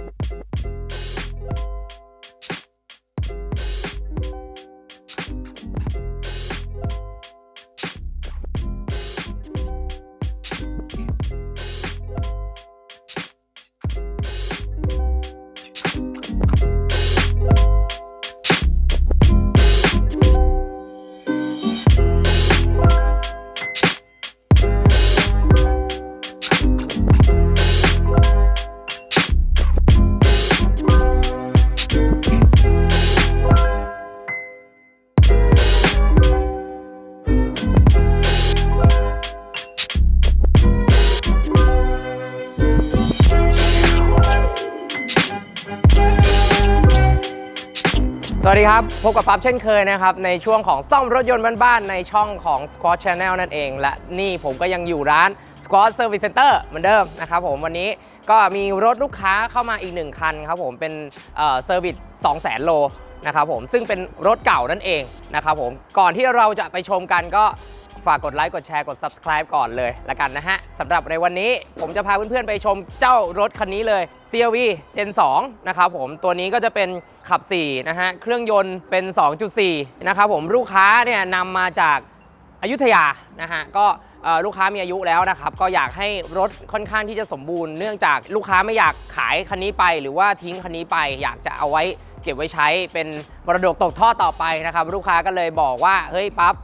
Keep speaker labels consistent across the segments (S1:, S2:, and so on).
S1: Thank you. วัสดีครับ พบกับปั๊บเช่นเคยนะครับ ในช่วงของซ่อมรถยนต์บ้านๆในช่องของ Squad Channel นั่นเอง และนี่ผมก็ยังอยู่ร้าน Squad Service Center เหมือนเดิมนะครับผมวันนี้ก็มีรถลูกค้าเข้ามาอีกหนึ่งคันครับผมเป็นเซอร์วิส2 0 0 0 0 0 โลนะครับผมซึ่งเป็นรถเก่านั่นเองนะครับผมก่อนที่เราจะไปชมกันก็ ฝากกดไลค์กดแชร์กด subscribe ก่อนเลยละกันนะฮะสำหรับในวันนี้ผมจะพาเพื่อนๆไปชมเจ้ารถคันนี้เลย CRV Gen 2นะครับผมตัวนี้ก็จะเป็นขับ 4 นะฮะ เครื่องยนต์เป็น 2.4 นะครับผมลูกค้าเนี่ยนำมาจากอยุธยานะฮะก็ลูกค้ามีอายุแล้วนะครับก็อยากให้รถค่อนข้างที่จะสมบูรณ์เนื่องจากลูกค้าไม่อยากขายคันนี้ไป หรือว่าทิ้งคันนี้ไป อยากจะเอาไว้เก็บไว้ใช้เป็นมรดกตกทอดต่อไปนะครับลูกค้าก็เลยบอกว่าเฮ้ยปั๊บ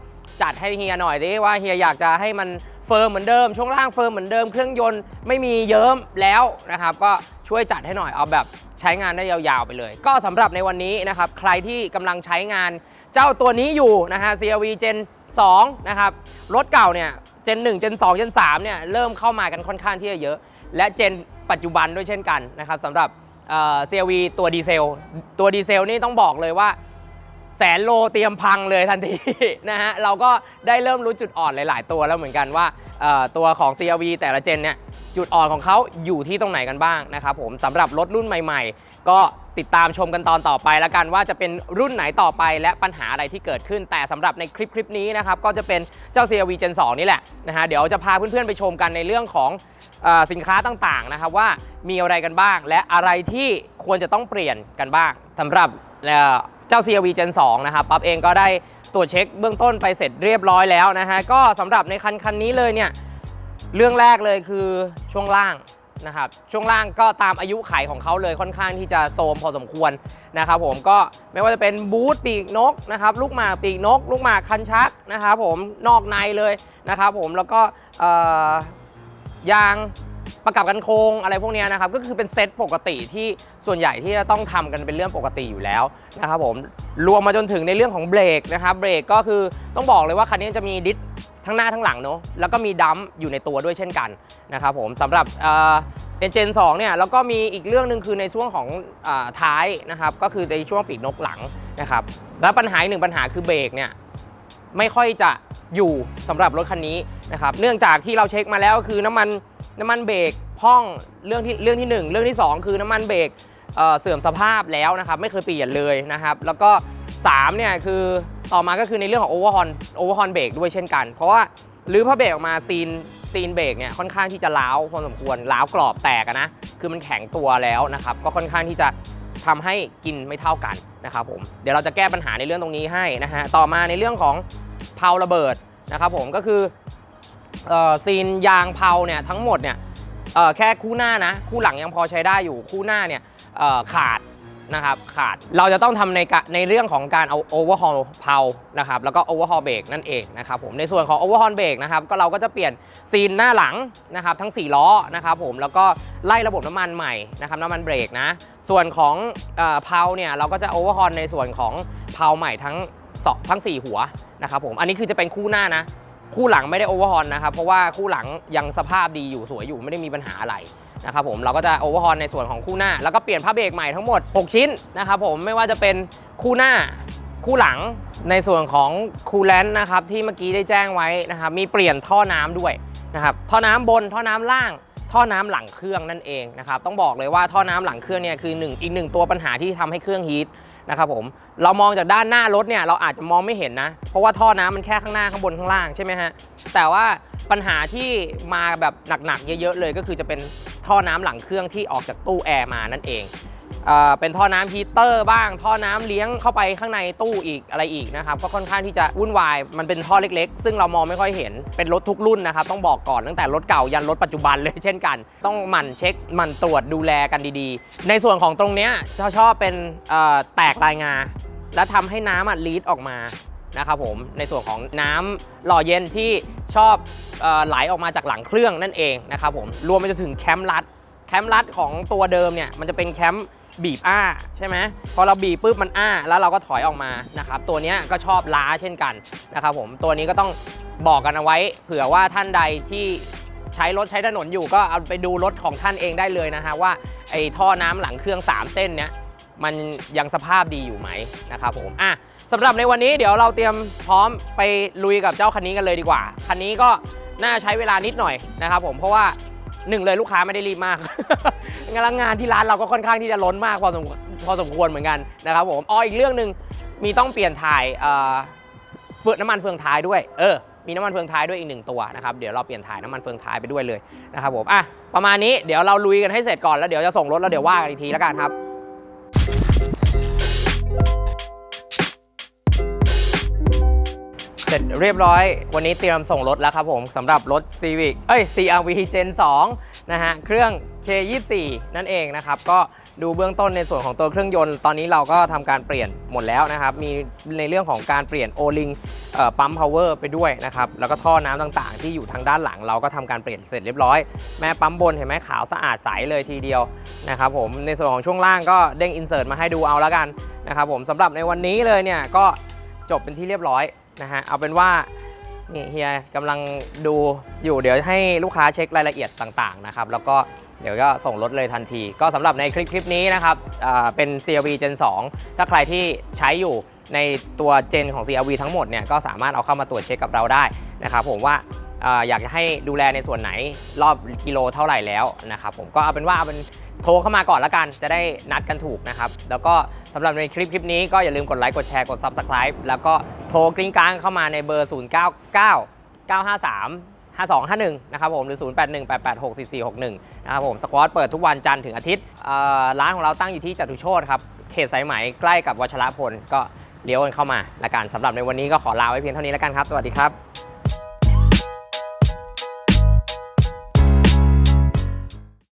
S1: จัดให้เฮียหน่อยดิว่าเฮียอยากจะให้มันเฟิร์มเหมือนเดิม ช่วงล่างเฟิร์มเหมือนเดิม เครื่องยนต์ไม่มีเยิ้มแล้วนะครับ ก็ช่วยจัดให้หน่อยเอาแบบใช้งานได้ยาวๆไปเลย ก็สำหรับในวันนี้นะครับ ใครที่กำลังใช้งานเจ้าตัวนี้อยู่นะฮะ CRV Gen 2นะครับ รถเก่าเนี่ย Gen 1 Gen 2 Gen 3เนี่ยเริ่มเข้ามากันค่อนข้างที่จะเยอะ และ Gen ปัจจุบันด้วยเช่นกันนะครับสำหรับเอ่อ CRV ตัวดีเซล ตัวดีเซลนี่ต้องบอกเลยว่า แสนโลเตรียมพังเลยทันที นะฮะ เราก็ได้เริ่มรู้จุดอ่อนหลาย ๆ ตัวแล้วเหมือนกันว่าตัวของ CRV แต่ละเจนเนี่ยจุดอ่อนของเขาอยู่ที่ตรงไหนกันบ้างนะครับผมสำหรับรถรุ่นใหม่ ๆ ก็ติดตามชมกันตอนต่อไปแล้วกันว่าจะเป็นรุ่นไหนต่อไปและปัญหาอะไรที่เกิดขึ้น แต่สำหรับในคลิปคลิปนี้นะครับก็จะเป็นเจ้า CRV Gen 2 นี่แหละนะฮะเดี๋ยวจะพาเพื่อนๆไปชมกันในเรื่องของสินค้าต่างๆนะครับว่ามีอะไรกันบ้าง และอะไรที่ควรจะต้องเปลี่ยนกันบ้างสำหรับ เอ่อเจ้า CRV Gen 2 นะครับปั๊บเองก็ได้ตรวจเช็คเบื้องต้นไปเสร็จเรียบร้อยแล้วนะฮะก็สำหรับในคันคันนี้เลยเนี่ยเรื่องแรกเลยคือช่วงล่างนะครับช่วงล่างก็ตามอายุไขของเขาเลยค่อนข้างที่จะโซมพอสมควรนะครับผมก็ไม่ว่าจะเป็นบูทปีกนกนะครับลูกหมากปีกนก ลูกหมากคันชักนะครับผมนอกในเลยนะครับผมแล้วก็ยาง ประกับกันโครงอะไรพวกนี้นะครับก็คือเป็นเซตปกติที่ส่วนใหญ่ที่จะต้องทำกันเป็นเรื่องปกติอยู่แล้วนะครับผมรวมมาจนถึงในเรื่องของเบรกนะครับเบรกก็คือต้องบอกเลยว่าคันนี้จะมีดิสทั้งหน้าทั้งหลังเนอะแล้วก็มีดัมป์อยู่ในตัวด้วยเช่นกันนะครับผมสำหรับเอ็นเจนสองเนี่ยแล้วก็มีอีกเรื่องหนึ่งคือในช่วงของอท้ายนะครับก็คือในช่วงปีกนกหลังนะครับแล้วปัญหาหนึ่งปัญหาคือเบรกเนี่ยไม่ค่อยจะอยู่สำหรับรถคันนี้นะครับเนื่องจากที่เราเช็คมาแล้วก็คือน้ำมัน น้ำมันเบรกพ่องเรื่องที่เรื่องที่ 1 เรื่องที่ 2 คือน้ำมันเบรกเเสื่อมสภาพแล้วนะครับไม่เคยเปลี่ยนเลยนะครับแล้วก็3เนี่ยคือต่อมาก็คือในเรื่องของโอเวอร์ฮอนโอเวอร์ฮอนเบรกด้วยเช่นกัน เพราะว่าหรือพอเบรกออกมาซีนซีนเบรกเนี่ยค่อนข้างที่จะล้าวพอสมควรล้าวกรอบแตกนะคือมันแข็งตัวแล้วนะครับก็ค่อนข้างที่จะทำให้กินไม่เท่ากันนะครับผมเดี๋ยวเราจะแก้ปัญหาในเรื่องตรงนี้ให้นะฮะต่อมาในเรื่องของเพาระเบิดนะครับผมก็คือ ซีนยางเพาเนี่ยทั้งหมดเนี่ยแค่คู่หน้านะ คู่หลังยังพอใช้ได้อยู่คู่หน้าเนี่ยขาดนะครับขาดเราจะต้องทำในในเรื่องของการเอาโอเวอร์ฮอลเพานะครับแล้วก็โอเวอร์ฮอลเบรกนั่นเองนะครับผมในส่วนของโอเวอร์ฮอลเบรกนะครับก็เราก็จะเปลี่ยนซีนหน้าหลังนะครับทั้ง 4 ล้อนะครับผมแล้วก็ไล่ระบบน้ำมันใหม่นะครับน้ำมันเบรกนะส่วนของเอ่อเพาเนี่ยเราก็จะโอเวอร์ฮอลในส่วนของเพาใหม่ทั้งสองทั้ง 4 หัวนะครับผมอันนี้คือจะเป็นคู่หน้านะ คู่หลังไม่ได้โอเวอร์ฮอลนะครับ เพราะว่าคู่หลังยังสภาพดีอยู่สวยอยู่ไม่ได้มีปัญหาอะไรนะครับผมเราก็จะโอเวอร์ฮอลในส่วนของคู่หน้า แล้วก็เปลี่ยนผ้าเบรกใหม่ทั้งหมด 6 ชิ้นนะครับผมไม่ว่าจะเป็นคู่หน้าคู่หลังในส่วนของคูลแลนต์นะครับที่เมื่อกี้ได้แจ้งไว้นะครับมีเปลี่ยนท่อน้ำด้วยนะครับท่อน้ำบนท่อน้ำล่าง ท่อน้ำหลังเครื่องนั่นเองนะครับต้องบอกเลยว่าท่อน้ำหลังเครื่องเนี่ยคือหนึ่งอีกหนึ่งตัวปัญหาที่ทำให้เครื่องฮีท นะครับผมเรามองจากด้านหน้ารถเนี่ยเราอาจจะมองไม่เห็นนะ เพราะว่าท่อน้ำมันแค่ข้างหน้าข้างบนข้างล่างใช่ไหมฮะแต่ว่าปัญหาที่มาแบบหนักๆเยอะๆเลยก็คือจะเป็นท่อน้ำหลังเครื่องที่ออกจากตู้แอร์มานั่นเอง เป็นท่อน้ำฮีเตอร์บ้าง ท่อน้ำเลี้ยงเข้าไปข้างในตู้อีกอะไรอีกนะครับก็ค่อนข้างที่จะวุ่นวายมันเป็นท่อเล็กๆ ซึ่งเรามองไม่ค่อยเห็นเป็นรถทุกรุ่นนะครับต้องบอกก่อนตั้งแต่รถเก่ายันรถปัจจุบันเลยเช่นกัน ต้องหมั่นเช็คหมั่นตรวจดูแลกันดีๆ ในส่วนของตรงเนี้ยชอบเป็นแตกรายงา และทำให้น้ำอะลีดออกมานะครับผมในส่วนของน้ำหล่อเย็นที่ชอบออไหลออกมาจากหลังเครื่องนั่นเองนะครับผมรวมไปจนถึงแคมป์รัดแคมป์รัดของตัวเดิมเนี่ยมันจะเป็นแคม บีบอ้าใช่ไหมพอเราบีบปุ๊บมันอ้าแล้วเราก็ถอยออกมานะครับตัวนี้ก็ชอบล้าเช่นกันนะครับผมตัวนี้ก็ต้องบอกกันเอาไว้ เผื่อว่าท่านใดที่ใช้รถใช้ถนนอยู่ก็เอาไปดูรถของท่านเองได้เลยนะฮะว่าไอ้ท่อน้ำหลังเครื่อง 3 เส้นเนี้ยมันยังสภาพดีอยู่ไหมนะครับผมอะสำหรับในวันนี้เดี๋ยวเราเตรียมพร้อมไปลุยกับเจ้าคันนี้กันเลยดีกว่า คันนี้ก็น่าใช้เวลานิดหน่อยนะครับผมเพราะว่า หนึ่งเลยลูกค้าไม่ได้รีบมากงานงานที่ร้านเราก็ค่อนข้างที่จะล้นมากพอสมพอสมควรเหมือนกันนะครับผมอ๋ออีกเรื่องหนึ่งมีต้องเปลี่ยนถ่ายเอ่อเฟืองน้ำมันเฟืองท้ายด้วย เออ มีน้ำมันเฟืองท้ายด้วยอีกหนึ่งตัวนะครับ เดี๋ยวเราเปลี่ยนถ่ายน้ำมันเฟืองท้ายไปด้วยเลยนะครับผม อะ ประมาณนี้ เดี๋ยวเราลุยกันให้เสร็จก่อนแล้วเดี๋ยวจะส่งรถแล้วเดี๋ยวว่ากันอีกทีแล้วกันครับ เสร็จเรียบร้อย วันนี้เตรียมส่งรถแล้วครับผมสำหรับรถ Civic เอ้ย CRV Gen 2 นะฮะ เครื่อง K24 นั่นเองนะครับ ก็ดูเบื้องต้นในส่วนของตัวเครื่องยนต์ ตอนนี้เราก็ทำการเปลี่ยนหมดแล้วนะครับ มีในเรื่องของการเปลี่ยน O-ring ปั๊ม power ไปด้วยนะครับ แล้วก็ท่อน้ำต่างๆ ที่อยู่ทางด้านหลังเราก็ทำการเปลี่ยนเสร็จเรียบร้อย แม่ปั๊มบนเห็นไหมขาวสะอาดใสเลยทีเดียวนะครับผม ในส่วนของช่วงล่างก็เด้งอินเสิร์ตมาให้ดูเอาแล้วกันนะครับผมสำหรับในวันนี้เลยเนี่ยก็จบเป็นที่เรียบร้อย นะฮะเอาเป็นว่านี่เฮียกำลังดูอยู่เดี๋ยวให้ลูกค้าเช็ครายละเอียดต่างๆนะครับแล้วก็เดี๋ยวก็ส่งรถเลยทันที ก็สำหรับในคลิปคลิปนี้นะครับเป็น CRV Gen 2 ถ้าใครที่ใช้อยู่ในตัวเจนของ CRV ทั้งหมดเนี่ยก็สามารถเอาเข้ามาตรวจเช็คกับเราได้นะครับผมว่าออยากจะให้ดูแลในส่วนไหนรอบกิโลเท่าไหร่แล้วนะครับผมก็เอาเป็นว่าเอาเป็นโทรเข้ามาก่อนละกันจะได้นัดกันถูกนะครับ แล้วก็สำหรับในคลิปคลิปนี้ก็อย่าลืมกดไลค์กดแชร์กด Subscribe แล้วก็ รกริ้งกลางเข้ามาในเบอร์ 0 9 9 953 5251 นะครับผม หรือ 0818864461 นะครับผม สควอตเปิดทุกวันจันทร์ถึงอาทิตย์ร้านของเราตั้งอยู่ที่จตุโชตครับ เขตสายไหมใกล้กับวชรพล ก็เลี้ยวกันเข้ามาละกันสำหรับในวันนี้ก็ขอลาไว้เพียงเท่านี้ละกันครับ สวัสดีครับ